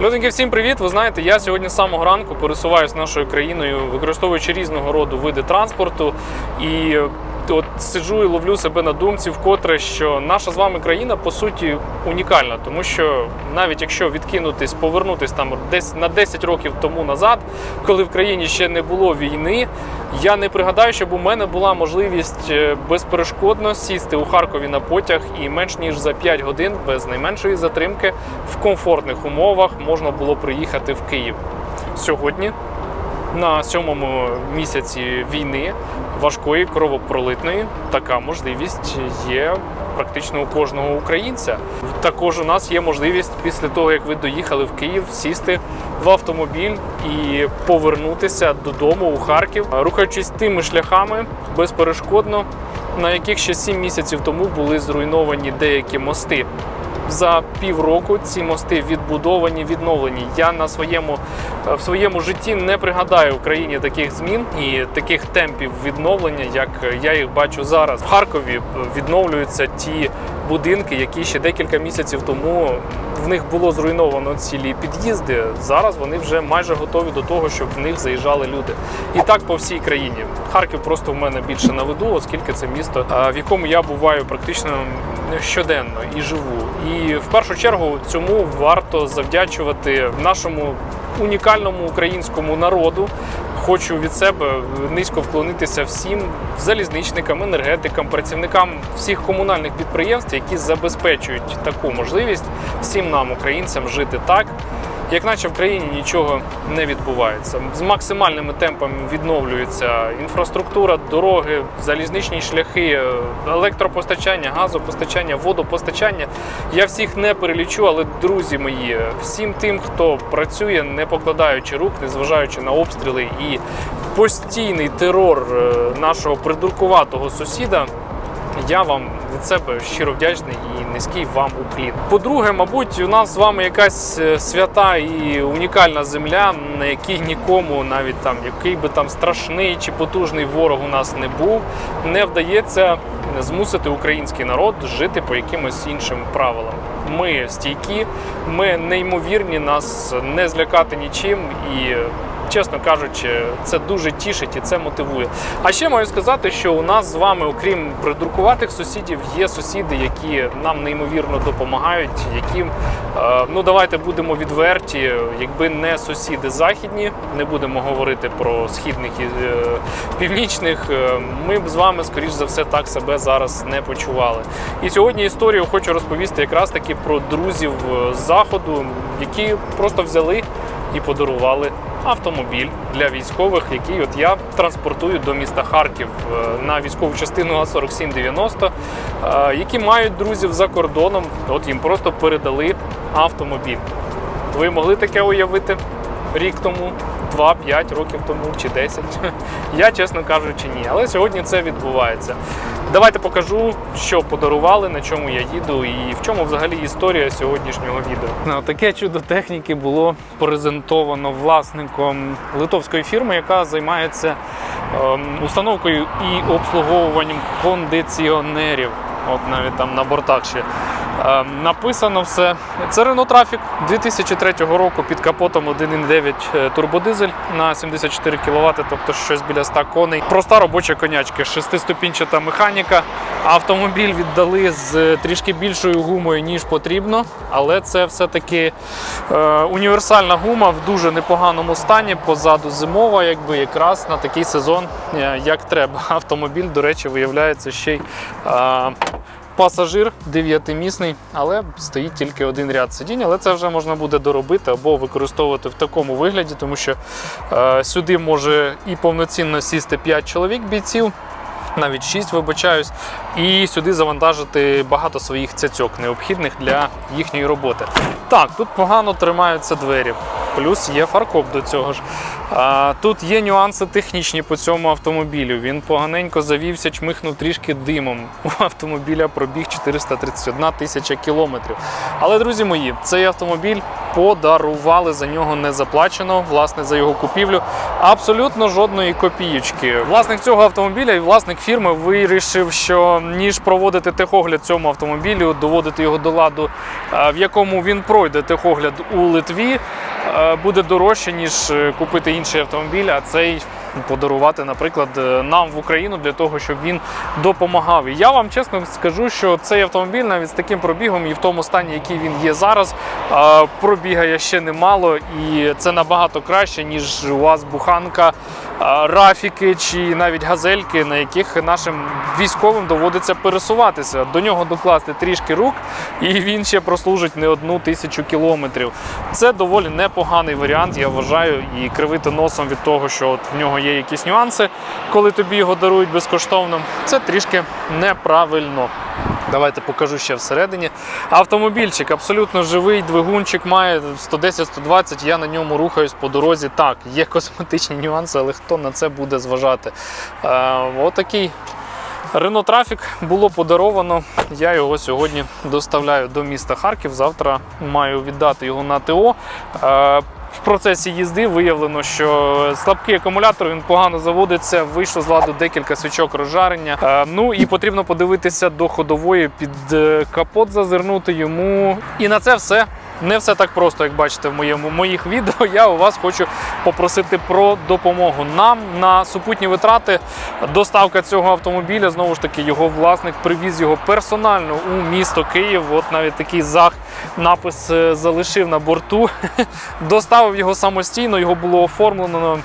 Люденьки, всім привіт! Ви знаєте, я сьогодні з самого ранку пересуваюся нашою країною, використовуючи різного роду види транспорту. І от сиджу і ловлю себе на думці вкотре, що наша з вами країна по суті унікальна, тому що навіть якщо відкинутись, повернутись там десь на 10 років тому назад, коли в країні ще не було війни, я не пригадаю, щоб у мене була можливість е, безперешкодно сісти у Харкові на потяг і менш ніж за 5 годин без найменшої затримки в комфортних умовах можна було приїхати в Київ. Сьогодні, на сьомому місяці війни, важкої кровопролитної, така можливість є практично у кожного українця. Також у нас є можливість після того, як ви доїхали в Київ, сісти в автомобіль і повернутися додому у Харків, рухаючись тими шляхами безперешкодно, на яких ще сім місяців тому були зруйновані деякі мости. За півроку ці мости відбудовані, відновлені. Я на своєму в своєму житті не пригадаю в країні таких змін і таких темпів відновлення, як я їх бачу зараз. В Харкові відновлюються ті будинки, які ще декілька місяців тому в них було зруйновано цілі під'їзди. Зараз вони вже майже готові до того, щоб в них заїжджали люди. І так по всій країні. Харків просто в мене більше на виду, оскільки це місто, в якому я буваю практично щоденно і живу. І в першу чергу цьому варто завдячувати нашому унікальному українському народу. Хочу від себе низько вклонитися всім залізничникам, енергетикам, працівникам всіх комунальних підприємств, які забезпечують таку можливість всім нам, українцям, жити так, як наче в країні нічого не відбувається. З максимальними темпами відновлюється інфраструктура, дороги, залізничні шляхи, електропостачання, газопостачання, водопостачання. Я всіх не перелічу, але друзі мої, всім тим, хто працює, не покладаючи рук, незважаючи на обстріли і постійний терор е, нашого придуркуватого сусіда. Я вам від себе щиро вдячний і низький вам уклін. По-друге, мабуть, у нас з вами якась е, свята і унікальна земля, на якій нікому, навіть там який би там страшний чи потужний ворог у нас не був, не вдається змусити український народ жити по якимось іншим правилам. Ми стійкі, ми неймовірні, нас не злякати нічим і чесно кажучи, це дуже тішить і це мотивує. А ще маю сказати, що у нас з вами, окрім придуркуватих сусідів, є сусіди, які нам неймовірно допомагають. Які, е, ну давайте будемо відверті, якби не сусіди західні, не будемо говорити про східних і е, північних. е, Ми б з вами, скоріш за все, так себе зараз не почували. І сьогодні історію хочу розповісти якраз таки про друзів з заходу, які просто взяли і подарували автомобіль для військових, який от я транспортую до міста Харків е, на військову частину А4790, е, які мають друзів за кордоном. От їм просто передали автомобіль. Ви могли таке уявити рік тому, 2-5 років тому чи 10? Я, чесно кажучи, ні. Але сьогодні це відбувається. Давайте покажу, що подарували, на чому я їду і в чому взагалі історія сьогоднішнього відео. Ну, Таке чудо техніки було презентовано власником литовської фірми, яка займається ем, установкою і обслуговуванням кондиціонерів. От навіть там на бортах ще написано все. Це Renault Trafic 2003 року під капотом 1,9 турбодизель на 74 кВт, тобто щось біля 100 коней. Проста робоча конячка, шестиступінчата механіка. Автомобіль віддали з трішки більшою гумою, ніж потрібно, але це все-таки е, універсальна гума в дуже непоганому стані. Позаду зимова, якби якраз на такий сезон, е, як треба. Автомобіль, до речі, виявляється ще й. Пасажир дев'ятимісний, але стоїть тільки один ряд сидінь, але це вже можна буде доробити або використовувати в такому вигляді, тому що е, сюди може і повноцінно сісти 5 чоловік бійців, навіть 6, вибачаюсь, і сюди завантажити багато своїх цяцьок, необхідних для їхньої роботи. Так, тут погано тримаються двері. Плюс є фаркоп до цього ж. А, тут є нюанси технічні по цьому автомобілю. Він поганенько завівся, чмихнув трішки димом. У автомобіля пробіг 431 тисяча кілометрів. Але, друзі мої, цей автомобіль подарували за нього не заплачено, власне, за його купівлю. Абсолютно жодної копієчки. Власник цього автомобіля і власник фірми вирішив, що ніж проводити техогляд цьому автомобілю, доводити його до ладу, е, в якому він пройде техогляд у Литві, е, буде дорожче, ніж е, купити інший автомобіль, а цей подарувати, наприклад, е, нам в Україну для того, щоб він допомагав. І я вам чесно скажу, що цей автомобіль навіть з таким пробігом і в тому стані, який він є зараз, пробігає ще немало, і це набагато краще, ніж у вас буханка, рафіки чи навіть газельки, на яких нашим військовим доводиться пересуватися. До нього докласти трішки рук, і він ще прослужить не одну тисячу кілометрів. Це доволі непоганий варіант, я вважаю, і кривити носом від того, що от в нього є якісь нюанси, коли тобі його дарують безкоштовно. Це трішки неправильно. Давайте покажу ще всередині. Автомобільчик абсолютно живий, двигунчик має 110-120. Я на ньому рухаюсь по дорозі. Так, є косметичні нюанси, але хто на це буде зважати? Е, отакий Рено Трафік було подаровано. Я його сьогодні доставляю до міста Харків. Завтра маю віддати його на ТО. Е, В процесі їзди виявлено, що слабкий акумулятор він погано заводиться. Вийшло з ладу декілька свічок розжарення. Е, Ну і потрібно подивитися до ходової під е, капот, зазирнути йому. І на це все не все так просто, як бачите в моєму моїх відео. Я у вас хочу попросити про допомогу нам на супутні витрати. Доставка цього автомобіля знову ж таки його власник привіз його персонально у місто Київ. От навіть такий зах напис е, залишив на борту. Доставив його самостійно. Його було оформлено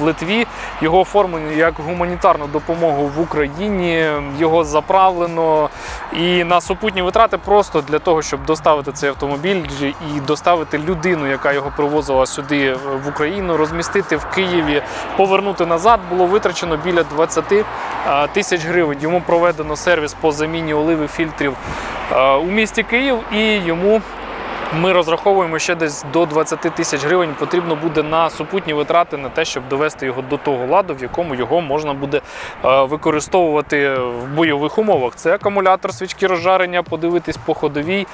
в Литві. Його оформлено як гуманітарну допомогу в Україні. Його заправлено і на супутні витрати просто для того, щоб доставити цей автомобіль і доставити людину, яка його привозила сюди е, в Україну, розмістити в Києві, повернути назад, було витрачено біля 20 е, тисяч гривень. Йому проведено сервіс по заміні оливи фільтрів е, у місті Київ, і йому ми розраховуємо ще десь до 20 тисяч гривень потрібно буде на супутні витрати на те, щоб довести його до того ладу, в якому його можна буде е, використовувати в бойових умовах. Це акумулятор, свічки розжарення, подивитись по ходовій.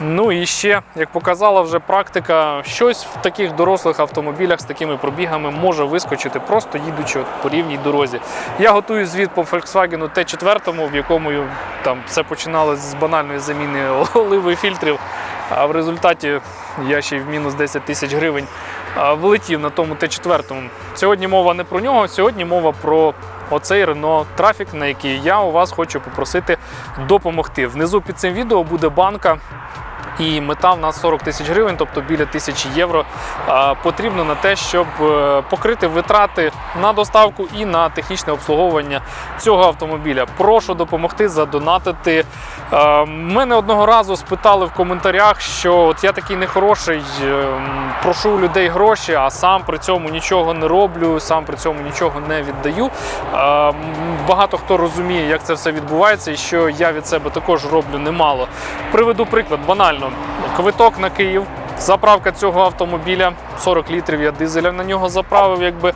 Ну і ще, як показала вже практика, щось в таких дорослих автомобілях з такими пробігами може вискочити, просто їдучи по рівній дорозі. Я готую звіт по Volkswagen T4, в якому там все починалося з банальної заміни оливи фільтрів. А в результаті я ще й в мінус 10 тисяч гривень влетів на тому Т4. Сьогодні мова не про нього, сьогодні мова про оцей Renault Traffic, на який я у вас хочу попросити допомогти. Внизу під цим відео буде банка. І мета в нас 40 тисяч гривень, тобто біля тисячі євро, потрібно на те, щоб е, покрити витрати на доставку і на технічне обслуговування цього автомобіля. Прошу допомогти задонатити. Е, Мене одного разу спитали в коментарях, що от я такий нехороший, е, прошу у людей гроші, а сам при цьому нічого не роблю, сам при цьому нічого не віддаю. Багато хто розуміє, як це все відбувається, і що я від себе також роблю немало. Приведу приклад банально. Квиток на Київ. Заправка цього автомобіля 40 літрів я дизеля на нього заправив. Якби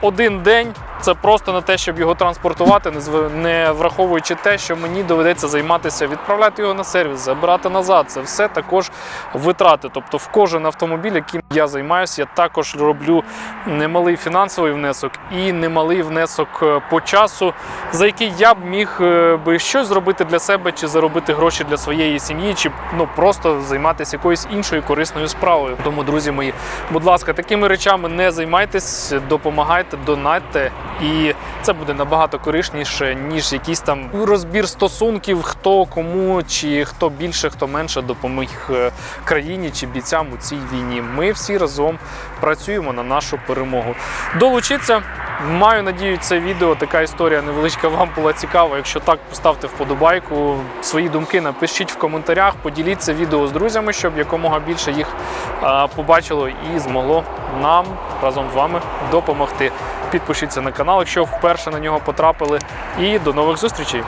один день це просто на те, щоб його транспортувати, не враховуючи те, що мені доведеться займатися, відправляти його на сервіс, забирати назад. Це все також витрати. Тобто, в кожен автомобіль, яким я займаюся, я також роблю немалий фінансовий внесок і немалий внесок е, по часу, за який я б міг е, би щось зробити для себе, чи заробити гроші для своєї сім'ї, чи ну просто займатися якоюсь іншою корисною справою. Тому, друзі мої, будь ласка, такими речами не займайтесь, допомагайте, донатьте, і це буде набагато корисніше, ніж якийсь там розбір стосунків, хто кому, чи хто більше, хто менше допоміг е, країні чи бійцям у цій війні. Ми всі разом працюємо на нашу перемогу. Долучіться. Маю надію, це відео, така історія невеличка вам була цікава. Якщо так, поставте вподобайку, свої думки напишіть в коментарях, поділіться відео з друзями, щоб якомога більше їх побачило і змогло нам разом з вами допомогти. Підпишіться на канал, якщо вперше на нього потрапили. І до нових зустрічей!